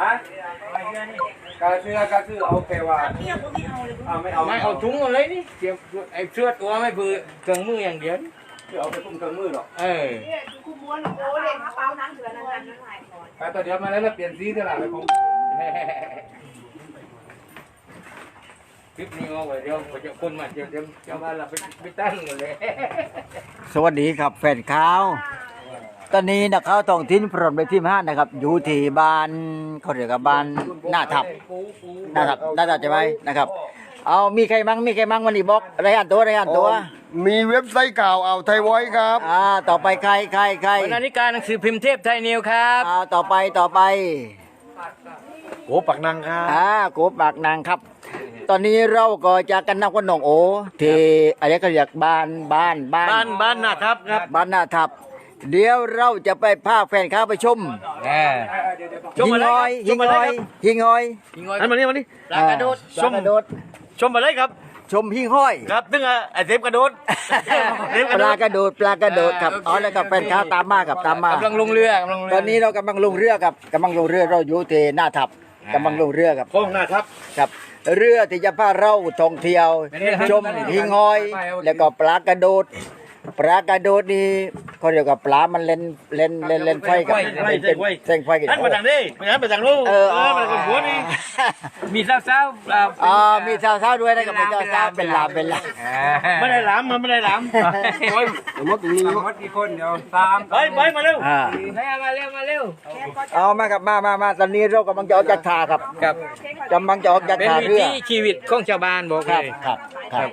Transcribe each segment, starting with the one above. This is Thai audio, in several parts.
ฮะกาเสื้อกาเสื้อเอาแค่ว่าเอาไม่เอาไม่เอาถุงเอาเลยนี่เก็บไอ้เสื้อตัวไม่เบื่อเครื่องมืออย่างเดียวนี่เสื้อเอาไปคุ้มเครื่องมือหรอกเออไปตัวเดียวมาแล้วแล้วเปลี่ยนสีเท่าไหร่ไปผมคลิปนี้เอาไว้เดี๋ยวผมจะคนมาเดี๋ยวเดี๋ยวจะมาเราไปไปตั้งกันเลย สวัสดีครับแฟนข่าว ตอนนี้นักข่าวท้องถิ่นพร้อมไปที่ห้านะครับ อยู่ที่บ้านเขาเรียกว่าบ้านหน้าทับหน้าทับหน้าทับใช่ไหมนะครับ เอามีใครมั่งมีใครมั่งวันนี้บอกรายงานตัวรายงานตัว มีเว็บไซต์ข่าวอ่าวไทยไว้ครับ อ่าต่อไปใครใครใครวันนาฬิกาหนังสือพิมพ์เทพไทยนิวครับอ่าต่อไปต่อไปโอ้ปักนังครับอ่ากูปากนางครับ ตอนนี้เราก็จะกันนักวันหนองโอที่อะไรก็เรียกบ้านบ้านบ้านบ้านบ้านนะครับครับบ้านหน้าทับ เดี๋ยวเราจะไปพาแฟนข้าวไปชมแหมชมหิงอะไรหอยครับหิงชมอะไรหอยครับหิงหอยยิงอ้อยอันมานี่มานี่ปลากระโดดปลากระโดดชมอะไรครับ ชมหิงห้อย ครับซึ่งอะไอเทปกระโดดเทปกระปโดลาดกระโดดปลากระโดดครับเอาแล้วกับแฟนข้าวตามมากับตามมากำลังลงเรือกำลังลงเรือตอนนี้เรากำลังลงเรือกับกำลังลงเรือเราอยู่ที่หน้าทับกำลังลงเรือครับโค้งหน้าครับครับเรือที่จะพาเราท่องเที่ยว ชมหิงห้อย แล้วก็ปลากระโดด ปลากระโดดนี่เขาเรียกว่าปลา มันเล่นเล่นเล่นเล่นไฟกับเป็นแสงไฟกันอันมาทางนี้ไม่งั้นไปทางนู้นเออมาทางหัวนี่มีสาวๆอ่าอ่ามีสาวๆด้วยนะครับเป็นสาวๆเป็นลามเป็นลามไม่ได้หลามมันไม่ได้หลามมดมีมดกี่คนเดี๋ยวสามไปไปมาเร็วอ่ามาเร็วมาเร็วเอามาครับมามามาตอนนี้เรากำลังจะออกจากท่าครับครับกำลังจะออกจากเป็นท่าวิเรือถีชีวิตของชาวบ้านบอกคเลรับยครับครับ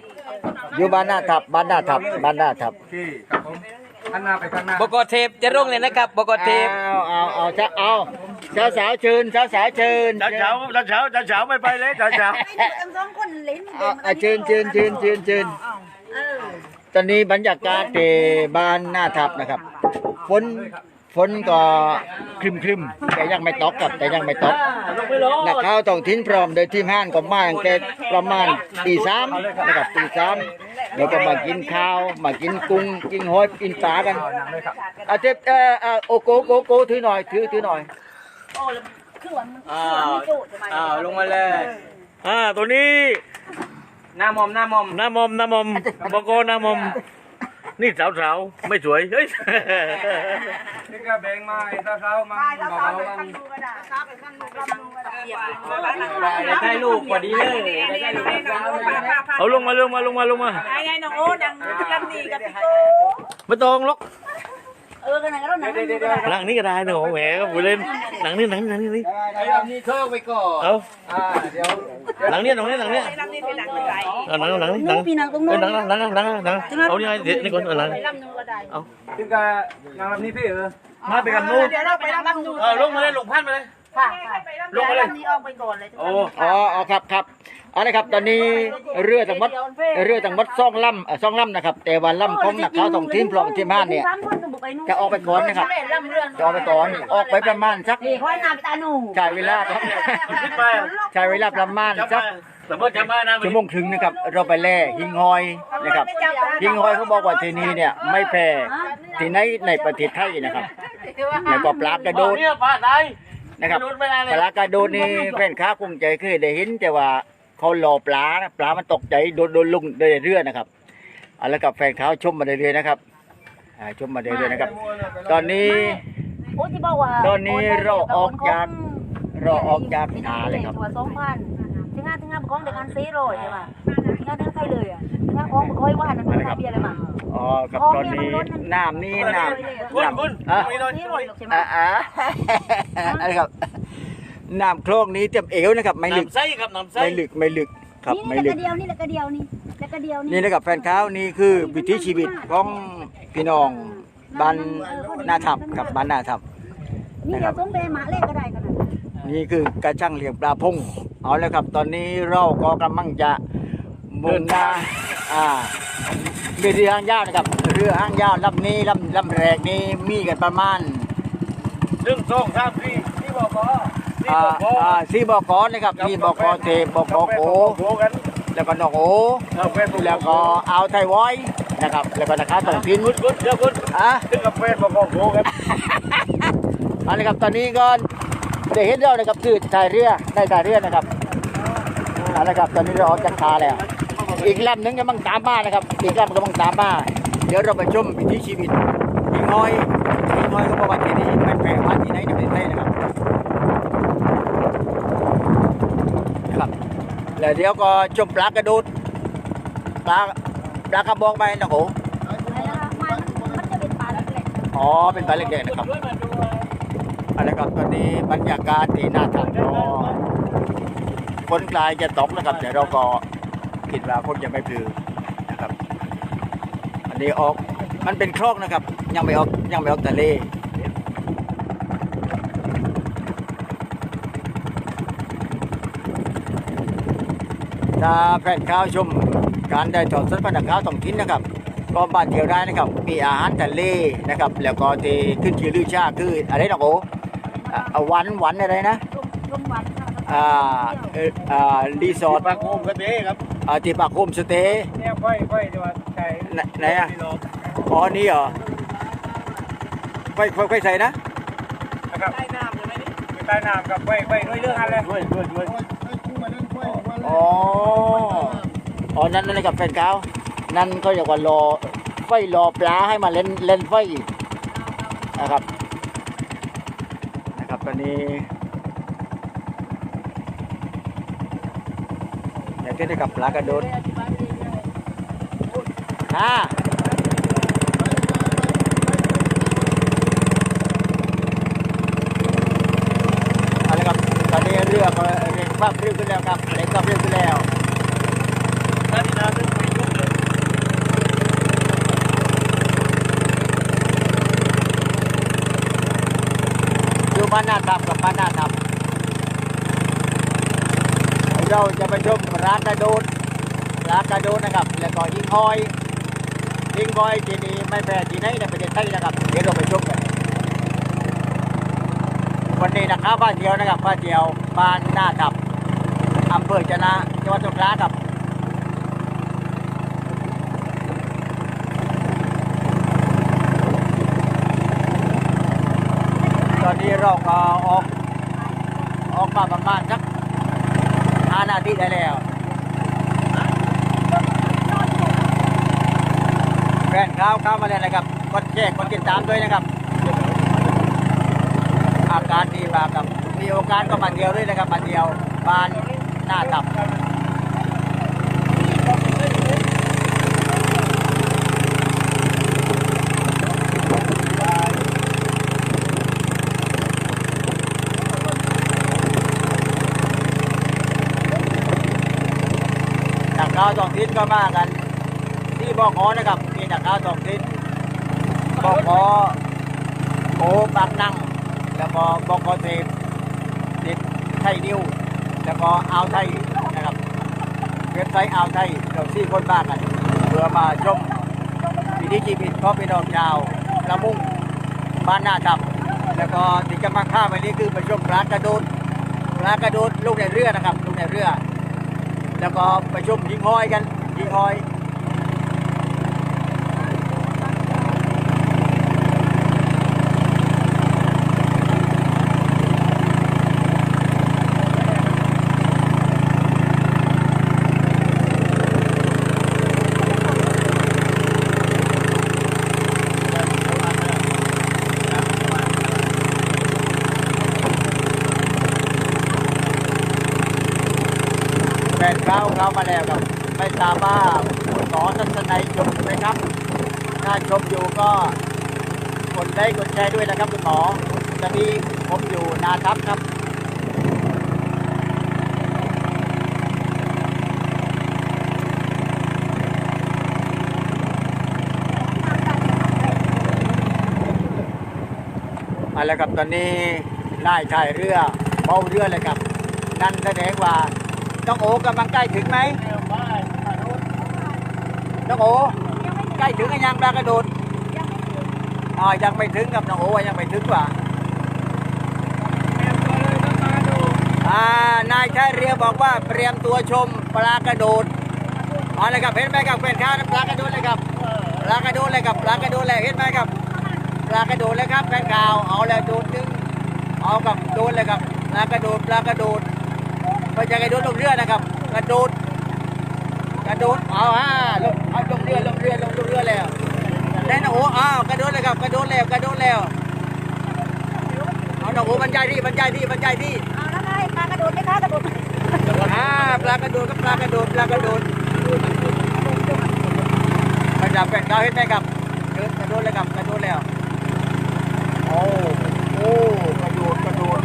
อยู่บ้านหน้าทับบ้านหน้าทับบ้านหน้าทับที่ครับผมอันหน้าไปข้างหน้าบกเทปจะลงเลยนะครับบกเทปเอาเอาเอาจะเอาสาวสาวๆเชิญสาวสาวๆเชิญเช้าเช้าเช้าเช้าเช้าเช้าไม่ไปเลยเช้าเช้าสองคนเล่นเอาเอาเชิญเชิญเชิญเชิญเชิญตอนนี้บรรยากาศที่บ้านหน้าทับนะครับ ฝน ฝนก็ครึมครึมๆแต่ยังไม่ตกกับแต่ยังไม่ตกลงไปรอนักข่าวต้องทิ้นพร้อมโดยทีมห้านก็มาตั้งแต่ประมาณตีสามนะครับตีสามแล้วก็มากินข้าวมากินกุ้งกินหอยกินปลากันอาเจ็บเออเออโอโกโกโกถือหน่อยถือถือหน่อยคือว่ามันอ้าวอ้าวลงมาเลยอ่าตัวนี้หน้ามอมหน้ามอมหน้ามอมหน้ามอมบกหน้ามอม นี่สาวสาวๆ ไม่สวย เฮ้ย นี่ก็แบ่งมาไอ้สาวๆมาตายแล้วเบาตายๆไปมาข้างดูกระดาษตาไปข้างดูกระดาษเหยียบได้ลูกพอดีเลยได้ลูกสาวเลยเอาลงมาลงมาลงมาลงมาไอ้ไงน้องโอ้ดังดังดีกับพี่โก้ไม่ต้องล็อก เออกันไหนก็ต้องหนังดูกระดาษหลังนี้ก็ได้หนูแหมก็ผู้เล่นหลังนี้หลังนี้หลังนี้ไอ้แบบนี้เธอไปก่อนเอาอ่าเดี๋ยวหลังนี้หลังนี้หลังนี้ดังนี่เป็นหนังเป็นไรเอาหลังหลังนี้หนู้ลังพี่นางตรงเอนู้อนหลังหลังหลังหลังเอานี่ไงเดี๋ยวนี่ก่อนเอาหลังลำนูกระดาษถึงกับนางรำนี้พี่เออมาไปกันนู้นเดี๋ยวเราไปลำนูเอาลงมาเลยลงพันมาเลย ค่ะลงมาเลย ลำนี้ออกไปก่อนเลยโอ้อ๋ออ๋อครับครับเอาละครับตอนนี้เรือทั้งหมดเรือทั้งหมดสองลำเอ่อสองลำนะครับ แต่ว่าลำของนักข่าวท้องถิ่นพร้อมทีมห้าน เนี่ยจะออกไปก่อนนะครับลำเรืองจะออกไปก่อน ออกไปประมาณสักนี่ค่อยนาไปตาหนูใช้เวลาครับขึ้นไปใช้เวลาประมาณจับสัมากสมมติจับมานะชั่วโมงครึ่งนะครับ เราไปแล่หิงหอยนะครับหิงหอยเขาบอกว่าที่นี่เนี่ยไม่แพ้ที่ไหนในประเทศไทยนะครับแล้วก็ปลากระโดดเนี่ยปลาตายนะครับกระโดดไม่ได้เลยปลากระโดดนี่แฟนค้าคงใจเคยได้เห็นแต่ว่าเขารอปลานะปลามันตกใจโดนโดนลุงโดยเรือนะครับเอาแล้วกับแฟนเขาชมมาเรื่อยๆนะครับ อ่าชมมาเรื่อยๆนะครับ ตอนนี้ โอ้ที่บอกว่าตอนนี้เราออกจากเราออกจากนาเลยครับตัวสองพันถึงงานถึงงานของเด็กงานซีโร่ใช่ไหมถึงงานถึงใครเลยอะถึงงานของค่อยว่านั่นคือเบียร์อะไรมาอ๋อครับตอนนี้น้ำนี่น้ำคุณน้ำคุณอะมีนอนซีโร่ใช่ไหมอ่าอ่าอะไรครับน้ำโคลงนี้เต็มเอวนะครับไม่ลึกน้ำไส้ครับน้ำไส้ไม่ลึกไม่ลึกครับไม่นี่ลึแล้กวก็เดียวนี่แล้วก็เดียวนี่แล้วก็เดียวนี่นี่นะครับแฟนเขานี่คือวิถีชีวิตของ พี่น้องบ้านนาทับครับบ้านนาทับ นี่เดี๋ยวต้องเบหมาเล่ก็ได้กันนะนี่คือกระช่างเลี้ยงปลาพงเอาแล้วครับ ตอนนี้เราก็กำลังจะมุ่งหน้าอ่าเรือหางยาวนะครับเรือหางยาวลำนี้ลำลำแรกนี้มีกันประมาณหนึ่งสองสามสี่ที่บอกก็ที่อ่าบอกก็อ่าสี่บกนะครับมีบกเทบกโอโหกันแล้วก็นกโอเอาแฟนแล้วก็อ่าวไทยไว้ นะครับ แล้วก็นะครับต้องพินคุณคุณเดี๋ยวคุณอะถึงกับแฟนบอกก็โหกันเอาละครับตอนนี้ก็ได้เห็นแล้วนะครับคือถ่ายเรือได้ถ่ายเรือนะครับเอาละครับตอนนี้เราออกจากคาแล้ว อีกลำหนึงกำลังตามมานะครับ อีกลำกำลังตามมาเดี๋ยวเราไปชมวิถีชีวิตพี่น้อยพี่น้อยก็บอกว่าที่นี่ไม่แปลกว่าที่ไหนในประเทศไทยนะครับนะครับแล้วเดี๋ยวก็ชมปลากระโดดปลา ปลากระบอกไปนะโหมันมันจะเป็นปลาเล็กอ๋อเป็นปลาเล็กๆนะครับเอะไรครับตอนนี้บรรยากาศที่น่าทานก็ฝนกลายจะตกนะครับแต่เราก็คิดว่าคงจะไม่พลือนะครับ อันนี้ออกมันเป็นคลองนะครับ ยังไม่ออกยังไม่ออกทะเล ถ้าแฟนข้าวชมการได้ถอดสดพนักข้าวต้องกินนะครับก็บ้านเที่ยวได้นะครับ มีอาหารทะเลนะครับ แล้วก็ที่ขึ้นชื่อลือชาคืออะไรนะโอ้อ่าวันวันอะไรนะๆร่มวันอ่าเอ่ออ่ารีสอร์ทปากโคมกระเตะครับอ่าที่ปากโฮมสเตย์เนี่ยไฟไฟที่ว่าใช้ไหนไหนอะอ๋อนี่เหรอไฟไฟไฟใส่นะนะครับใต้น้ำใช่ไหมนี่อยู่ใต้น้ำกับไฟไฟด้วยเรื่องอะไรด้วยด้วยด้วย อ๋อ อ๋อ นั่นนั่นกับแฟนเขานั่นก็เรียกว่ารอไฟรอปลาให้มาเล่นเล่นไฟนะครับ นะครับตอนนี้อยากได้กับปลากระโดดอ่าเอาละครับตอนนี้เรือก็เร่ง ความเร็วขึ้นแล้วครับเร่งความเร็วขึ้นแล้วท่านนาซึ่งไม่ยุ่งเลยอยู่บ้านหน้าทับกับบ้านหน้าทับเราจะไปชมร้านกระโดดร้านกระโดดนะครับ แล้วก็ยิงหอยยิงหอยที่นี่ไม่แพ้ที่ไหนในประเทศไทยนะครับ เดี๋ยวเราไปชมกันวันนี้นะครับบ้านเดียวนะครับบ้านเดียวบ้านหน้าทับ อำเภอจะนะจังหวัดสงขลาครับตอนนี้เราก็ออกออกมาประมาณสักห้านาทีได้แล้วแฟนข้าวเข้ามาเลยนะครับกดแชร์กดติดตามด้วยนะครับ อาการดีมากครับมีโอกาสก็มาเดียวด้วยนะครับมาเดียวบ้าน หน้าตับนักข่าวท้องถิ่นก็มากัน ที่บกนะครับ มีนักข่าวท้องถิ่นบกโอปากนั่งแล้วก็บกเทพติดไทยนิว แล้วก็อ่าวไทยนะครับเว็บไซต์อ่าวไทยเราซี่คนบ้ากันเพื่อมาชมวิถีชีวิตของพี่น้องชาวละมุ่งบ้านหน้าดำแล้วก็ที่จะมาข้ามไปนี้คือไปชมร้านกระโดดร้านกระโดดลูกในเรือนะครับลูกในเรือ แล้วก็ไปชมยิงหอยกันยิงหอยาเขามาแล้วครับ ไม่ทราบว่าคุณหมอทัศนัยชมไหมครับ ถ้าชมอยู่ก็กดไลค์กดแชร์ด้วยนะครับคุณหมอตอนนี้ผมอยู่นาทับครับมาแล้วครับตอนนี้ไล่ถ่ายเรือเบาเรือเลยครับ นั่นแสดงว่า น้องโอกำลังใกล้ถึงไหมน้องโอใกล้ถึงกันยังปลากระโดดอ๋อยังไม่ถึงกับน้องโอว่ายังไม่ถึงว่ะอ่านายชายเรือบอกว่าเตรียมตัวชมปลากระโดดเอ๋อเลยครับเห็นไหมครับเป็นข้าวปลากระโดดเลยครับปลากระโดดเลยครับปลากระโดดเลยเห็นไหมครับปลากระโดดเลยครับแฟนข่าวเอาเลยโดนดึงเอากับโดนเลยครับปลากระโดดปลากระโดด ไม่ใช่กระโดดลงเรือนะครับ กระโดด กระโดดเอาฮะลงเอาลงเรือลงเรือลงลงเรือแล้วแน่นอนโอ้อ้าวกระโดดเลยครับกระโดดแล้วกระโดดแล้วเอาหนองโอบรรยายที่บรรยายที่บรรยายที่เอาแล้วไงปลากระโดดไหมคะกระโดดอ่าปลากระโดดกับปลากระโดดปลากระโดดกระดับแปดเก้าเห็นไหมครับเดินกระโดดเลยครับกระโดดแล้วโอ้โอ้กระโดดกระโดด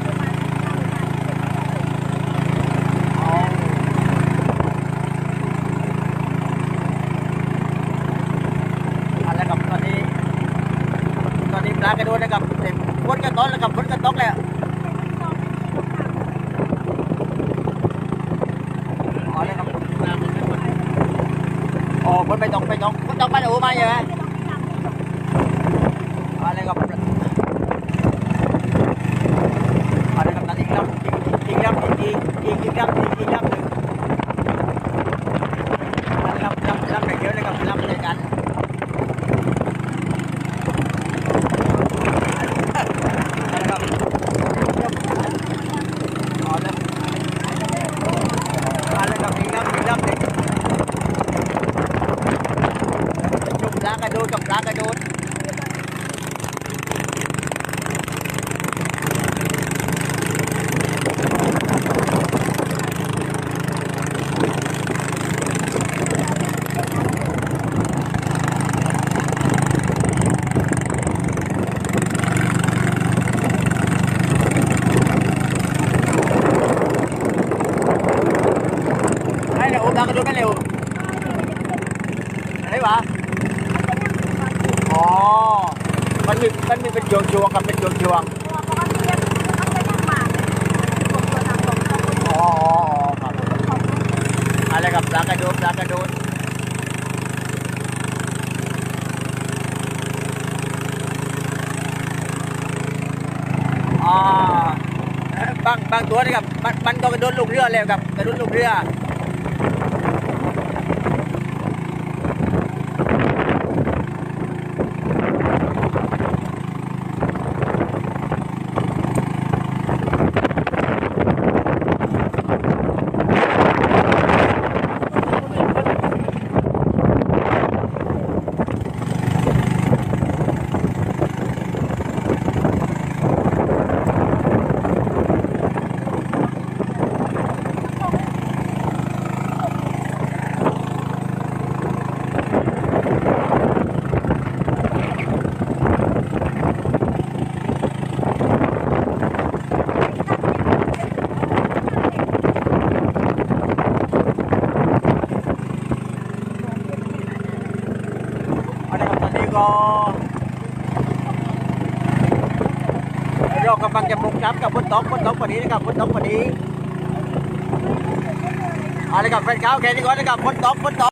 เอาเอาละครับตอนนี้ ตอนนี้ปลากระโดดนะครับเต็มฝนกระตกแล้วครับฝนกระตกแล้วเอาเลยครับโโอ้คนไปตรงไปตรงคนตรงไปหูมาใย่ไหมอะไรกับอะไรกับตอนอีกแล้วอีกครับอีกอีกอีกแล้วอีกอีกแล้วนึ่งลำลำลำเดียวเลยครับลำเดียวกัน นะครับเอาละเอาละครับอีกน้ำอีกน้ำหนึ่งจุกปลากระโดดกับปลากระโดดให้เร็วปลากระโดดไม่เร็วอะไรวะอ๋อ มันมีมันมีเป็นยวงยวงๆกับเป็นยวงยวงๆอ๋ออ๋ออ๋อครับอะไรกับปลากระโดดปลากระโดดอ่าบางบางตัวนะครับมันมันก็กระโดดลงเรือแล้วครับกระโดดลงเรือ เอาละครับตอนนี้ก็เรากำลังจะมุก น้ำกับฝนตกฝนตกพอดีนะครับฝนตกพอดีเอาละครับแฟนเขาแค่นี้ก่อนนะครับฝนตกฝนตก